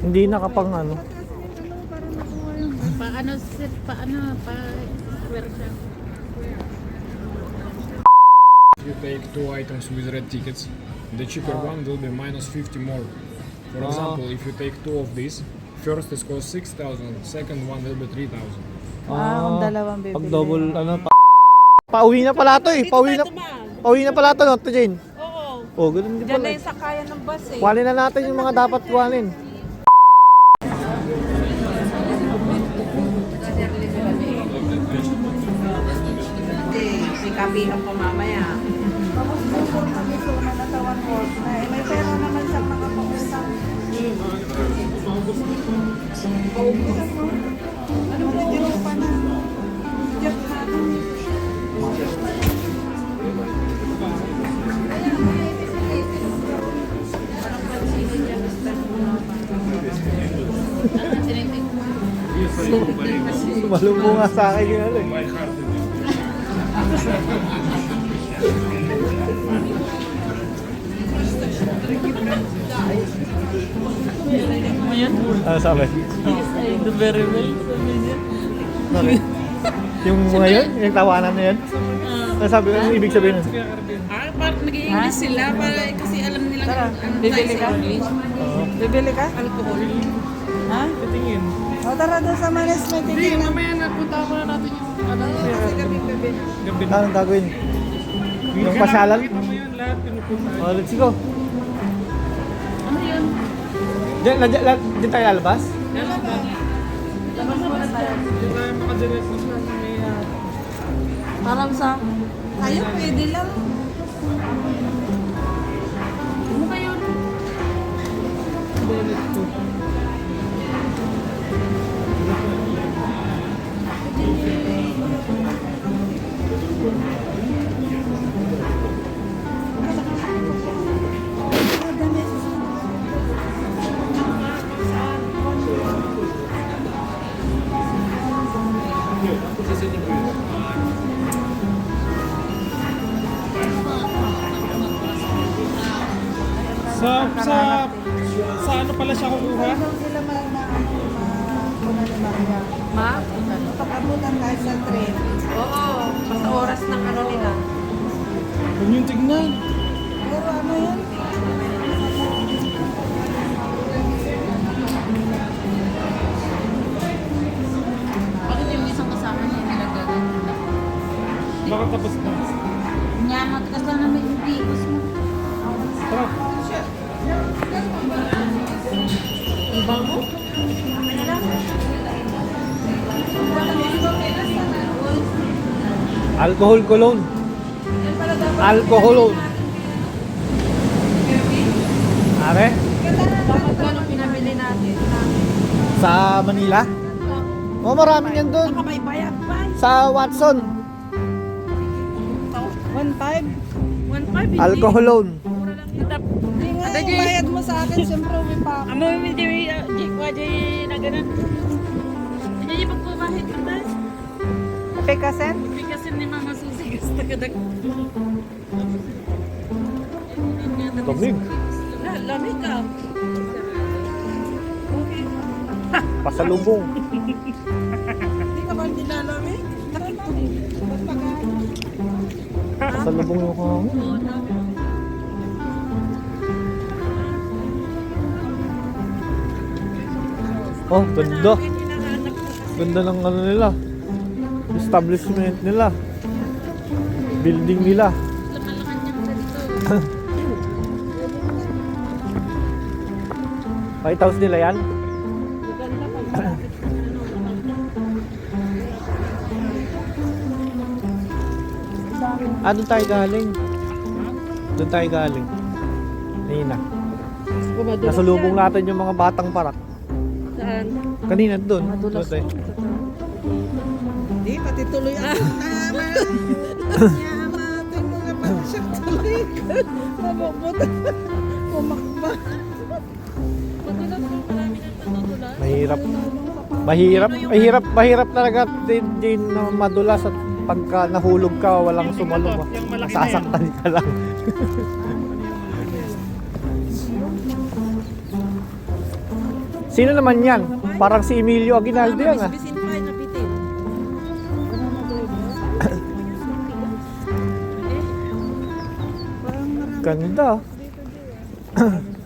Hindi nakapang ano. Paano, sir, paano, pa square siya. You take two items with red tickets. The cheaper one will be minus 50 more. For Ah. example, if you take two of these, first is cost 6,000, second one will be 3,000. Ah, kung dalawang bibili. Pag double, ano, pa Pauwi na pala to eh. Pauwi na, pauwi na pala to, no, to Jane? Oo. Oh, ganun din Diyan na pala. yung sakayan ng bus eh. Kuhanin na natin yung mga dapat kuhanin. Kabilang pa mamaya. May pera naman siyang nakapausap. Ano ba yung pa na? Diyan na. Sumalubong nga sa akin yung ano. Ano sabi? The very well. Bakit? Yung mga yun? Yung tawanan na yun? Ano sabi? Ano ibig sabihin nun? Ah, parang nag-i-English sila para kasi alam nila ano bibili ka? English. Bibili ka? Alcohol. Ha? Tingin. O tara doon sa manis may titignan. mamaya napunta muna natin yung ano. Kasi kami bibili. Gabi Anong gagawin? Yung pasyalan? mo yan lahat pinupunta. Oh, let's go. Ano yun? Diyan, nandiyan, la- diyan tayo lalabas? Labas muna tayo. Hindi tayo makadirect na may ah, Parang sa... Tayo pwede lang. Ano ba Ma? Pagkabutan tayo sa train. Oo. Basta oras ng ano nila. Huwag yung tignan. Pero ano yan? Bakit yung isang kasama niya nilagay? Baka tapos na. Yan, matigas lang naman yung bigos mo. Tara. Alcohol cologne. Alcohol. Are? Dapat gano'ng pinabili natin. Sa Manila? Oh, maraming yan doon. Sa Watson. 1.5? 1.5 Alcoholone. Hindi nga, yung bayad mo sa akin, siyempre uwi pa ako. Amo mi di di ko na ganun. Hindi pa po bakit mas Pekasen? Kasi ni Mama Susi gusto ka dag. Lamig. Lamig ka. Pasalubong. Hindi ka ba nilalamig? Pasalubong yung hangin. Oh, ganda. Ganda ng ano nila. Establishment nila. Building nila. White House nila yan? ah, doon tayo galing. Doon tayo galing. Kanina. Nasalubong natin yung mga batang parak. Saan? Kanina doon. Doon tayo. Pati tuloy ako. Tama. Yama, ito yung mga pansyak tuloy. Mabukbot. Pumakba. Mahirap. Mahirap, mahirap, mahirap talaga din, din na madulas at pagka nahulog ka, walang sumalong. Sasaktan ka lang. Sino naman yan? Parang si Emilio Aguinaldo yan ah. Ganda.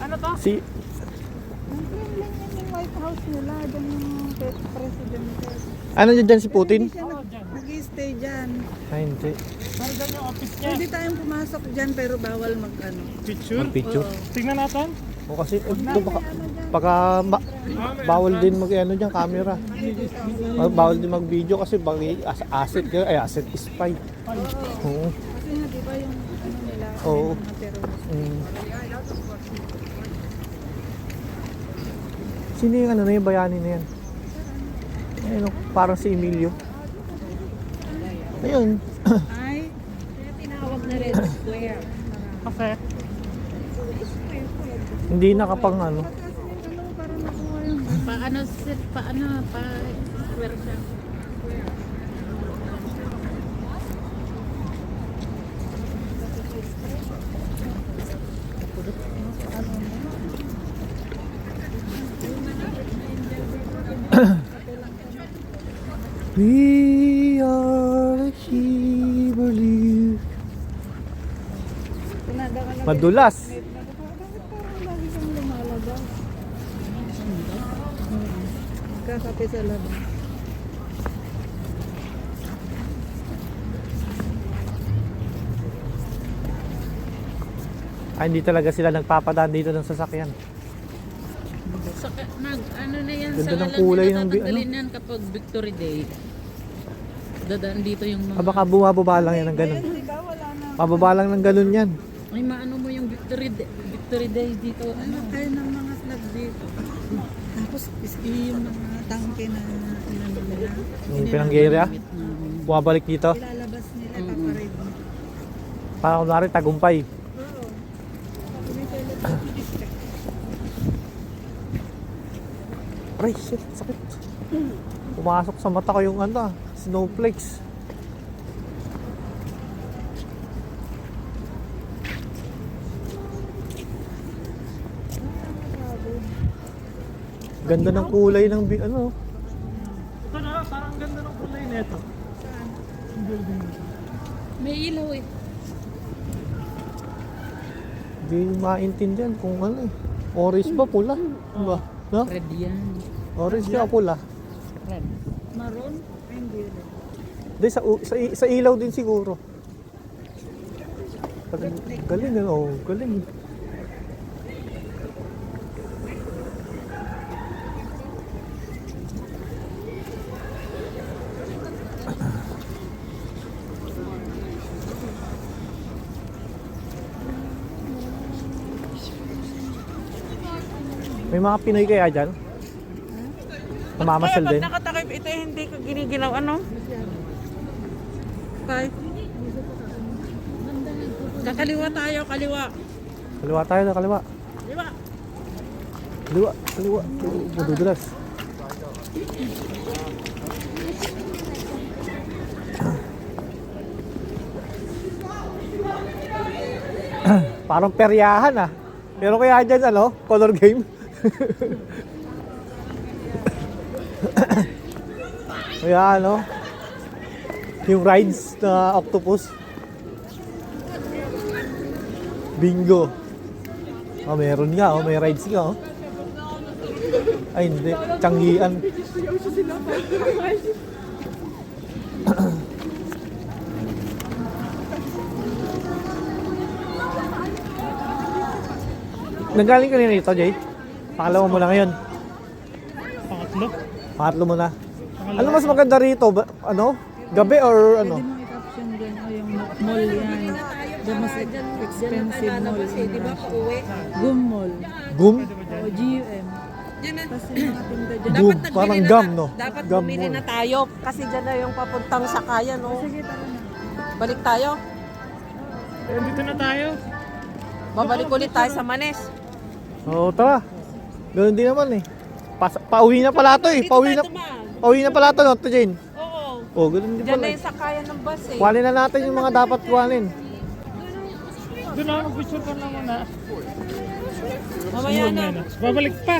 Ano to? Si yung White House nila, dyan yung ano dyan, dyan si Putin? Nag- nag-stay dyan. Ay, hindi. Pwede tayong pumasok dyan pero bawal mag ano. Mag-picture. Tingnan natin. O kasi, eh, baka, baka ba- bawal din mag ano dyan, camera. Ba- Bawal din mag-video kasi bagi as asset ka, ay asset is spy. Oo. Kasi nga di ba yung ano nila, Oo. mga terrorist. Mm. Sino yung ano na yung bayani na yan? Ayun, parang si Emilio. Ayun. Ay, Kasi, Hindi nakapang ano. ano para nakuha yung Paano sir, paano pa square siya. We are Kimberly. Madulas. Kakape sa labas. Ay, hindi talaga sila nagpapadaan dito ng sasakyan. Sa, nag, ano na yan, Ganda sa ng alam kulay nila ng bi- ano? yan kapag Victory Day. Dadaan dito yung mga... Ah, baka bumababa lang yan ng ganun. Pababa lang ng ganun yan. Ay, maano mo yung Victory Day, Victory Day dito, ano? Kaya ng mga flag dito. Tapos is- yung mga tangke na ano nila. Yung na. bumabalik dito. Ilalabas nila paparid. Para kunwari tagumpay. Aray, shit, sakit. Pumasok sa mata ko yung ano, ah, snowflakes. Ganda ng kulay ng bi- ano. ito na, parang ganda ng kulay nito. May ilaw eh. Hindi maintindihan kung ano eh. Orange ba pula? Ano ba? No? Red yan. Orange ba pula? Red. Maroon? Hindi. Hindi, sa, u- sa, i- sa ilaw din siguro. Galing, galing ano, oh, galing. May mga Pinoy kaya dyan? Namamasyal din? nakatakip ito, hindi ka giniginaw, ano? Five. Kakaliwa tayo, kaliwa. Kaliwa tayo na kaliwa. Kaliwa. Kaliwa, kaliwa. Madudulas. Parang peryahan ah. Pero kaya dyan ano, color game. kaya ano, yung rides na octopus. Bingo. Oh, meron nga, oh, may rides nga, oh. Ay, hindi. Tiyanggian. Nagaling ka rin rito, Jay? Pangalawa mo na ngayon. Pangatlo. Pangatlo mo na. Ano mas maganda rito? Ba, ano? Gabi or ano? Pwede mo i-caption dyan o yung mall yan. The most expensive mall in Russia. Gum Mall. Gum? O GUM. Kasi mga tinda dyan. Gum. Parang gum, no? Dapat Gum bumili mall. na tayo kasi dyan na yung papuntang sakayan, no? Sige, tara na. Balik tayo. Eh, dito na tayo. Babalik ulit tayo sa Manes. Oo, tara. Ganun din naman eh. Pas pauwi na pala to eh. Dito Pauwi na, tayo dumaan. pauwi na pala to, no, to Jane? Oo. Oh, ganun din pala na eh. yung sakayan ng bus, eh. Kuhanin na natin yung mga dapat kuhanin. Doon na, mag-picture ka na muna. Mamaya na. Babalik pa.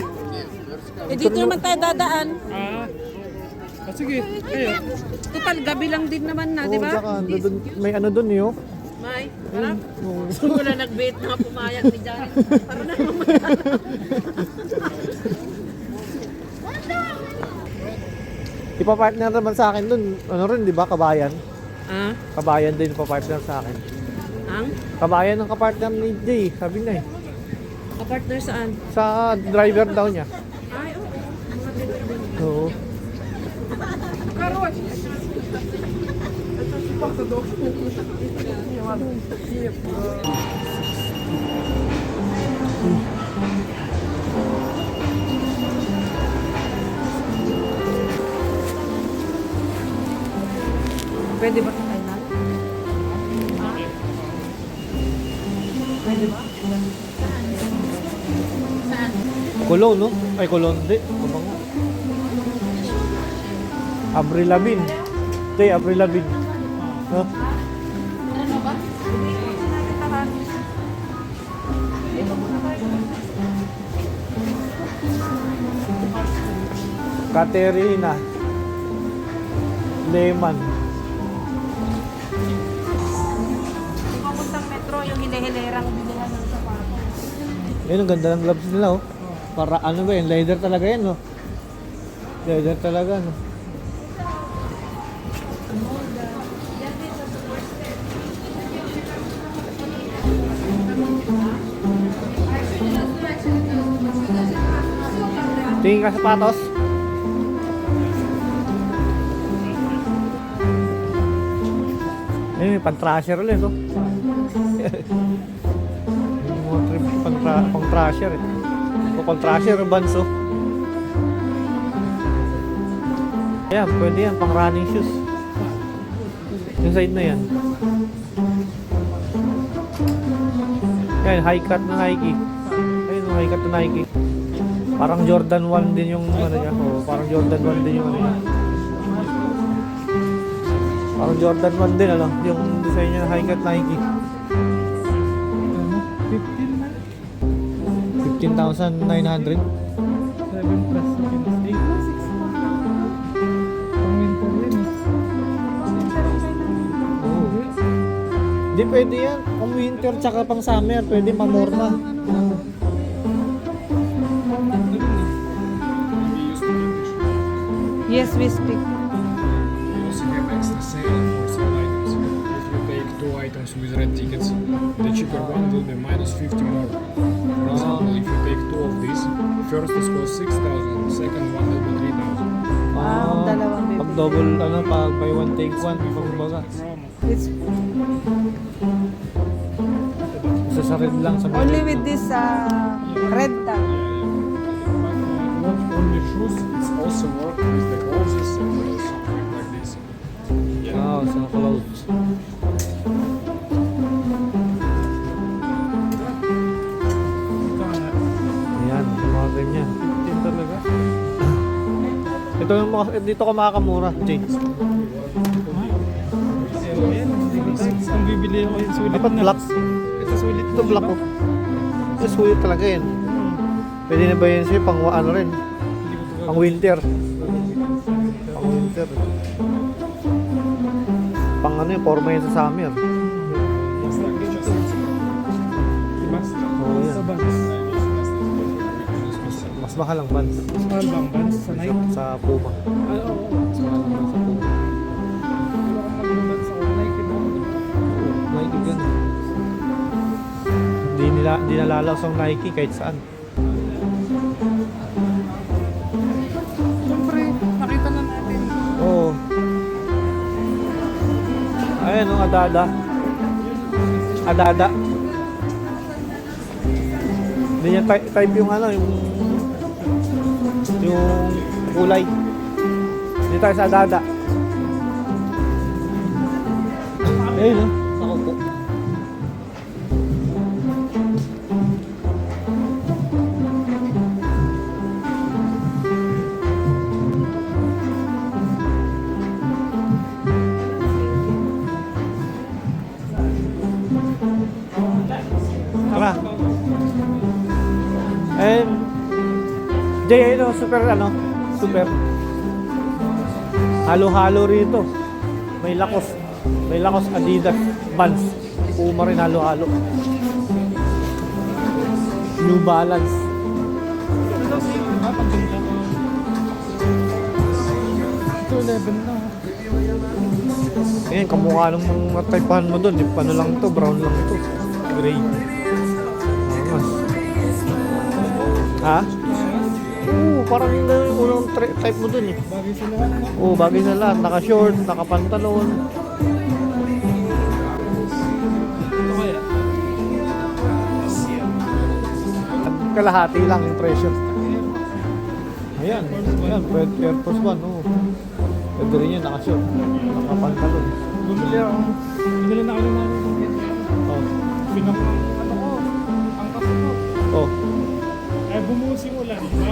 Eh, dito naman tayo dadaan. Ah. Ah, sige, kayo. Total, gabi lang din naman na, Oo, di ba? tsaka, doon, may ano doon yun. May. Oo. Wala nag-bait na pumayag ni Janet. Para na Ipapartner naman sa akin doon. Ano rin, di ba? Kabayan. Ah, Kabayan din ipapartner sa akin. ang? Kabayan ng kapartner ni Jay, sabi na eh. Kapartner saan? Sa driver daw niya. Ay, oo. Oo. Pwede ba sa Thailand? Kulon, no? Ay, kulon. Di. Kumango. Avril Lavigne. Di, Avril Lavigne. No? Katerina. Lehman. Papuntang metro, yung hinihilerang bilihan ng sapatos. Ayun, ang ganda ng gloves nila, oh. Para ano ba yun? Leather talaga yan, no? Leather talaga, no? Tingin ka sapatos? Ayun, may pan-trasher ulit, oh. Mga trip pang, tra- pang trasher eh. O pang trasher bands oh. Pwede yan, pang running shoes. Yung side na yan. Yan, high cut na Nike. Ayun, high cut na Nike. Parang Jordan 1 din yung ano niya. Oh, parang Jordan 1 din yung ano niya. Parang Jordan 1 din ano, yung design niya high cut Nike. 15 na. 15,900. 7 plus 7 is 8. Pang winter yun eh. Oo. Di pwede yan. Kung winter tsaka pang summer, pwede mamorma. Yes, we speak. Items with red tickets, the cheaper one will be minus 50 more. For example, if you take two of these, first is cost 6,000, second one will be 3,000. Ah, ang dalawang bibili. Pag double, ano, pag buy one take one, pag baga. It's Isa sa red lang sa only with this uh, red tag. Not only shoes, it's also Dito ka makakamura, James. Ko. Kung bibili ako yung sulit Dapat na. black. Ito sulit Ito black oh. Ito sulit talaga yan. Pwede na ba yan sa'yo pang ano rin? Pang winter. Pang winter. Pang ano yung forma yan sa summer. Mahal ang Vans Mas mahal ba ang Vans sa Nike? sa Puma. Ah, oo. Mas mahal ang Vans sa Puma. Pero kung mag-Vans ako, Nike na. Nike gan. Hindi nila nalalaos ang Nike kahit saan. Siyempre, nakita na natin. Oo. Ayan oh, Adada. Adada. Hindi niya ty- type yung ano, yung yung kulay. Hindi tayo sa Adada. Ayun oh. Jay, ito, super ano, super. Halo-halo rito. May lakos. May lakos Adidas, Vans. Puma rin halo-halo. New Balance. Ito, 11 na. Ayan, kamukha ng mga typehan mo doon. Yung ano lang to, brown lang ito. Gray. Ha? Oo, parang yun na yung unang type mo doon eh. Bagay sila. ano? Oo, bagay na lahat. Naka-short, naka-pantalon. Kalahati lang yung presyo. Ayan, ayan, pwede Air Force One, oo. Pwede rin yun, naka-short, naka-pantalon. Bumili ako. Bumili na ako ng mga Oh, Pinak ano ko. Ang kaso ko. oh, Eh, bumuhos yung ulan.